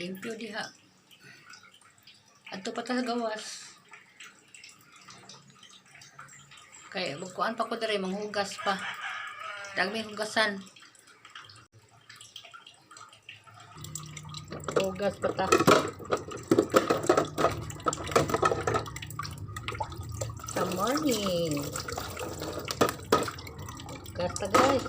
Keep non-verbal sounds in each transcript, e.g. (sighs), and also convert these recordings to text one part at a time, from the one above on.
Limpyo diha. Adto pa ta gawas. Kay magkuan pa ko dere manghugas pa. Dagmi hugasan. Hugas pa ta. Good morning. Hugas ta guys.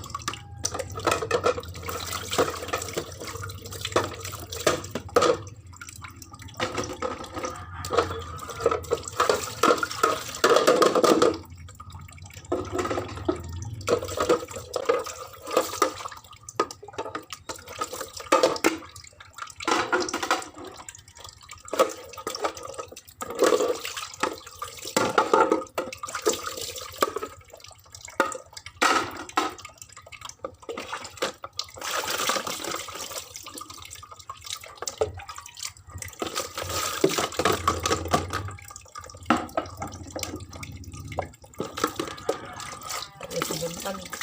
Isibuntag.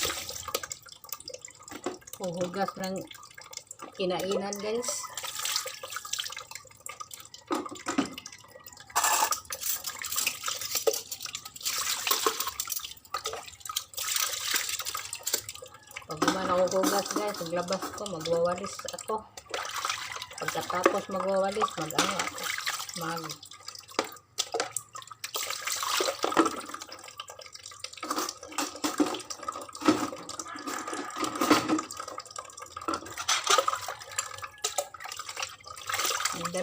Huhugas ng kinainan guys. Pag man ako hugas guys, paglabas ko, magwawalis ako. Pagkatapos magwawalis, mag-ano ako. Mag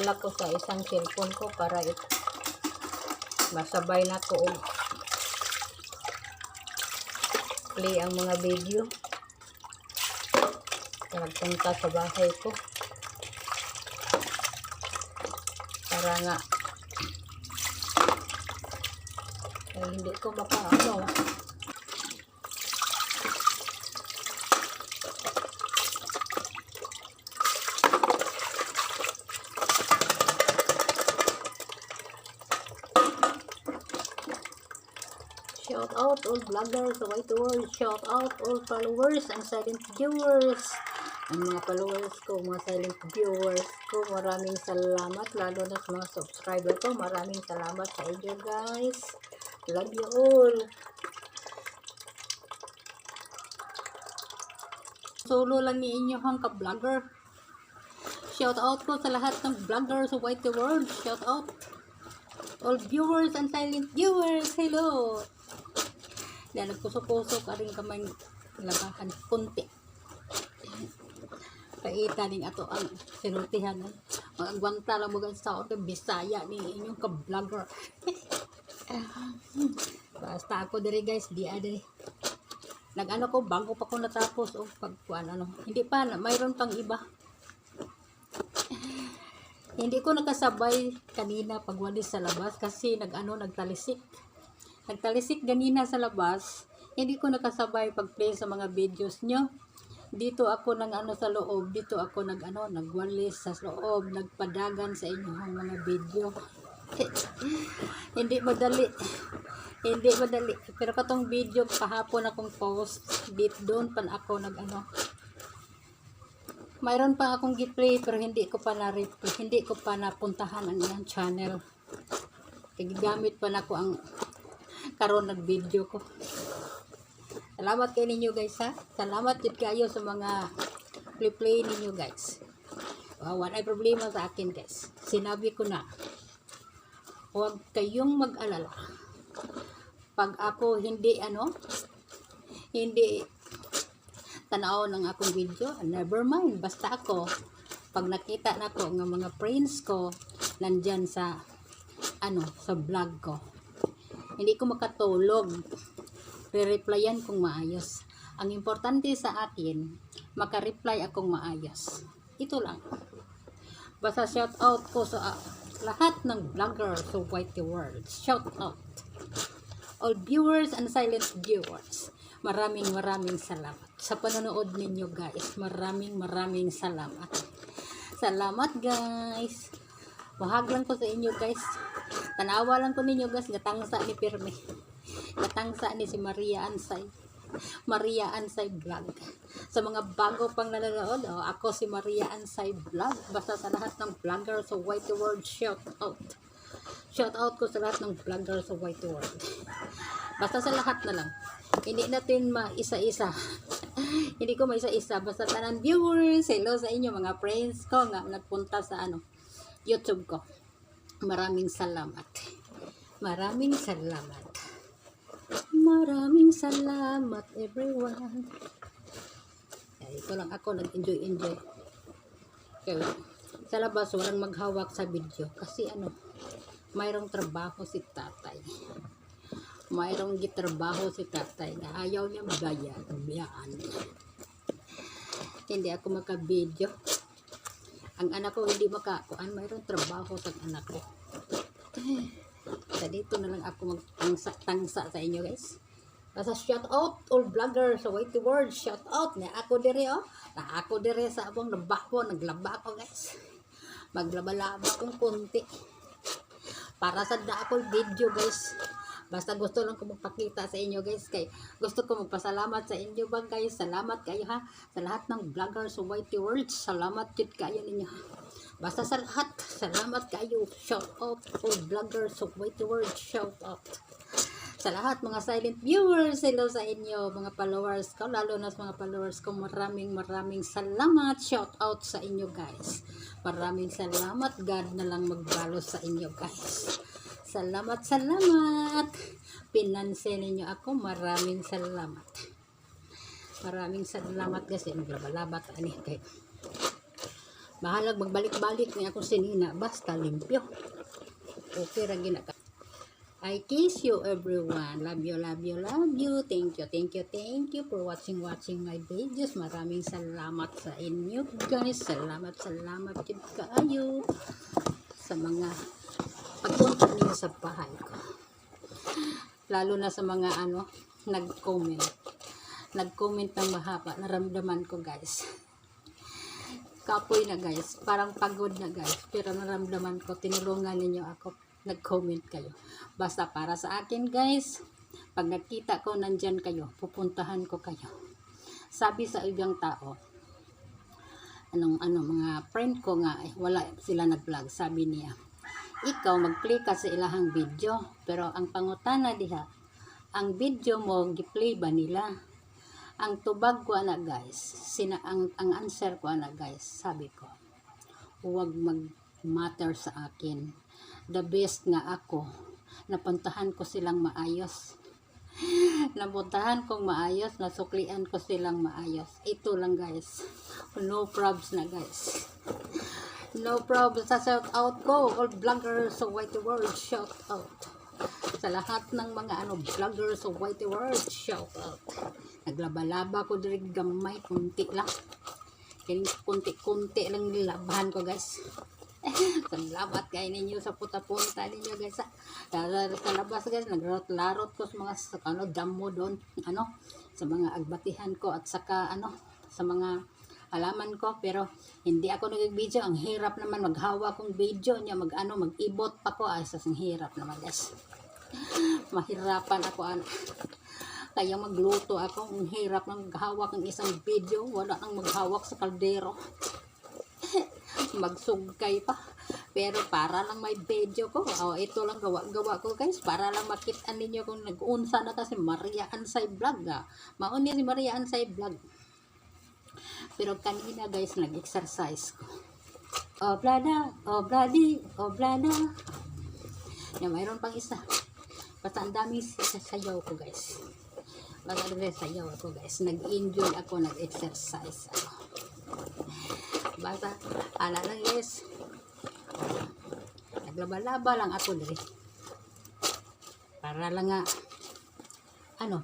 Nagdala ko sa isang cellphone ko para it masabay na ko play ang mga video. Nagpunta sa bahay ko. Para nga ay hindi ko baka ano Shout out all vloggers White World. Shout out all followers and silent viewers. Ang mga followers ko, mga silent viewers ko, maraming salamat. Lalo na sa mga subscriber ko, maraming salamat sa inyo guys. Love you all. Solo lang ni inyo hang ka-vlogger. Shout out ko sa lahat ng vloggers sa White World. Shout out all viewers and silent viewers. Hello! Yan, nagpuso-puso ka rin kamay labahan kunti. Kaita ning ato ang sinultihan. Magagwanta lang mo sa ako Bisaya ni inyong ka-vlogger. (laughs) Basta ako diri guys, di ade. Nag-ano ko, bago pa ko natapos o pagkuan ano. Hindi pa, na- mayroon pang iba. Hindi ko nakasabay kanina pag walis sa labas kasi nag-ano, nagtalisik. Nagtalisik ganina sa labas. Hindi ko nakasabay pag-play sa mga videos nyo. Dito ako nang ano sa loob. Dito ako nag ano, nagwalis sa loob. Nagpadagan sa inyong mga video. (laughs) Hindi madali. Hindi madali. Pero katong video kahapon akong post. Dito doon pa ako nag ano. Mayroon pa akong giplay pero hindi ko pa na-replay. Hindi ko pa napuntahan ang iyang channel. Kaya pa na ko ang karon nag video ko. Salamat kay ninyo guys ha. Salamat jud kayo sa mga play play ninyo guys. Uh, wala problema sa akin guys. Sinabi ko na. Huwag kayong mag-alala. Pag ako hindi ano, hindi tanaw ng akong video, never mind. Basta ako, pag nakita na ko ng mga friends ko, nandyan sa, ano, sa vlog ko. Hindi ko makatulog. Re-replyan kong maayos. Ang importante sa akin, makareply akong maayos. Ito lang. Basta shout out ko sa ah, lahat ng vlogger sa Whitey World. Shout out. All viewers and silent viewers. Maraming maraming salamat sa panonood ninyo guys. Maraming maraming salamat. Salamat guys. Mahag lang ko sa inyo guys. Tanawa lang ko ninyo guys. Gatangsa ni Pirme. Gatangsa ni si Maria Ansay. Maria Ansay Vlog. Sa mga bago pang nanonood, oh, ako si Maria Ansay Vlog. Basta sa lahat ng vlogger sa White World, shout out. Shout out ko sa lahat ng vlogger sa White World. Basta sa lahat na lang. Hindi natin maisa-isa. (laughs) Hindi ko maisa-isa. Basta tanan viewers, hello sa inyo mga friends ko nga nagpunta sa ano, YouTube ko. Maraming salamat. Maraming salamat. Maraming salamat everyone. Ay, ito lang ako nag-enjoy enjoy. Kaya, sa labas walang maghawak sa video kasi ano, mayroong trabaho si tatay. Mayroong gitrabaho si tatay na ayaw niya magaya, biyaan. Hindi ako maka-video. Ang anak ko hindi makakuan, mayroong trabaho sa anak ko. (sighs) Sa dito na lang ako magtangsa-tangsa sa inyo guys. Basta shout out all vloggers sa Whitey World. Shout out na ako dire oh. Na ako dire sa abong nabako, naglaba ako guys. Maglaba-laba akong konti. Para sa da ako video guys. Basta gusto lang ko magpakita sa inyo guys. Kay gusto ko magpasalamat sa inyo ba guys. Salamat kayo ha. Sa lahat ng vloggers sa Whitey World. Salamat yun kayo ninyo. Basta sa lahat, salamat kayo. Shout out all vloggers of White World. Shout out. Sa lahat, mga silent viewers, hello sa inyo, mga followers ko, lalo na sa mga followers ko, maraming maraming salamat. Shout out sa inyo guys. Maraming salamat. God na lang magbalo sa inyo guys. Salamat, salamat. Pinansin ninyo ako, maraming salamat. Maraming salamat kasi naglabalabat ani kay Mahalag magbalik-balik ni akong sinina basta limpyo. Okay ra gina. I kiss you everyone. Love you, love you, love you. Thank you, thank you, thank you for watching watching my videos. Maraming salamat sa inyo guys. Salamat, salamat yun kayo sa mga pagpunta niyo sa bahay ko. Lalo na sa mga ano, nag-comment. Nag-comment ng mahaba. Naramdaman ko guys kapoy na guys. Parang pagod na guys. Pero naramdaman ko, tinulungan ninyo ako. Nag-comment kayo. Basta para sa akin guys, pag nakita ko nandyan kayo, pupuntahan ko kayo. Sabi sa ibang tao, anong ano mga friend ko nga eh, wala sila nag-vlog sabi niya ikaw mag-play ka sa ilahang video. Pero ang pangutana diha ang video mo gi-play ba nila? Ang tubag ko ana guys. Sina ang, ang answer ko ana guys sabi ko huwag mag matter sa akin. The best nga ako. Napuntahan ko silang maayos. (laughs) Napuntahan kong maayos nasuklian ko silang maayos. Ito lang guys. No probs na guys no problems sa shout out ko all vloggers sa white world shout out sa lahat ng mga ano vloggers sa white world shout out Naglaba-laba ko diri gamay kunti lang. Kini kunti-kunti lang nilabahan ko guys. (laughs) Salamat kay ninyo sa puta-punta ninyo guys. Sa, labas guys, nagrot-larot ko sa mga sa, ano, damo doon. Ano, sa mga agbatihan ko at saka ano, sa mga halaman ko pero hindi ako nag-video. Ang hirap naman maghawa kong video niya mag ano mag-ibot pa ko ay sa hirap naman guys (laughs) mahirapan ako ano. Kaya magluto ako. Ang hirap ng maghawak ng isang video. Wala nang maghawak sa kaldero. (laughs) Magsugkay pa. Pero para lang may video ko oh, ito lang gawa-gawa ko guys. Para lang makita ninyo kung nag-unsa na kasi Maria Ansay Vlog ah. maun niya si Maria Ansay Vlog pero kanina guys nag-exercise ko. Oblada obladi oblada na mayroon pang isa. Basta ang dami sasayaw ko guys. Basta ang sayaw ako guys. Nag-enjoy ako nag-exercise ako. Basta ala lang guys. Naglaba-laba lang ako diri para lang nga ano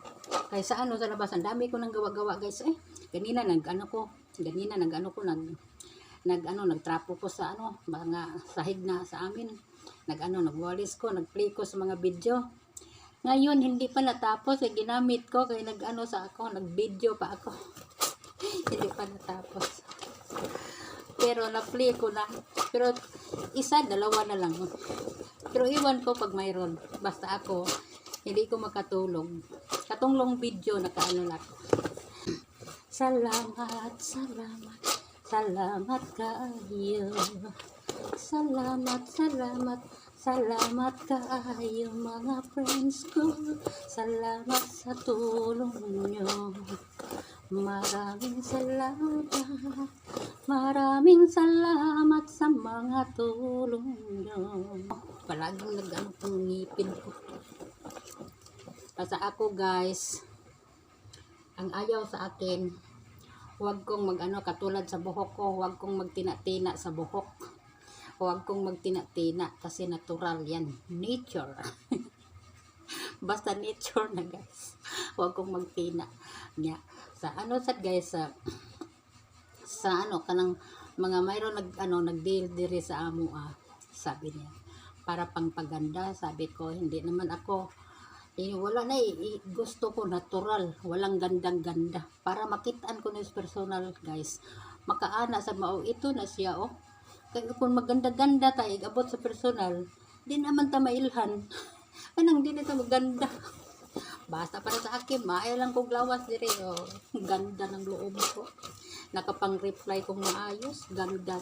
kaysa ano sa labas ang dami ko nang gawa-gawa guys eh ganina nag ano ko ganina nag ano ko nag nag ano nagtrapo ko sa ano mga sahig na sa amin. Nag ano nagwalis ko nagplay ko sa mga video. Ngayon hindi pa natapos. Eh ginamit ko kaya nag ano sa ako nag video pa ako. (laughs) Hindi pa natapos. Pero na-play ko na. Pero isa dalawa na lang. Pero iwan ko pag mayroon. Basta ako hindi ko makatulog Kat katong long video nakaano na ko. Salamat, salamat, salamat kayo. Salamat, salamat, salamat kayo mga friends ko. Salamat sa tulong nyo. Maraming salamat, maraming salamat sa mga tulong nyo. Palaging nag-ano ngipin ko. Sa ako guys, ang ayaw sa akin, huwag kong mag-ano katulad sa buhok ko, huwag kong magtina-tina sa buhok. Huwag kong magtina-tina kasi natural yan. Nature. (laughs) Basta nature na guys. Huwag kong magtina. Nya. Sa ano sa guys sa sa ano kanang mga mayroon nag ano nagdeal diri sa amo ah sabi niya para pangpaganda sabi ko hindi naman ako eh, wala na eh, eh, gusto ko natural. Walang gandang ganda para makitaan ko na sa personal guys. Makaana sa mao. Ito na siya oh. Kaya kung maganda-ganda tayo abot sa personal di naman ta mailhan. (laughs) Anang di na maganda? Basta para sa akin maay lang kong lawas dire oh. Ganda ng loob ko. Nakapang reply kong maayos. Ganda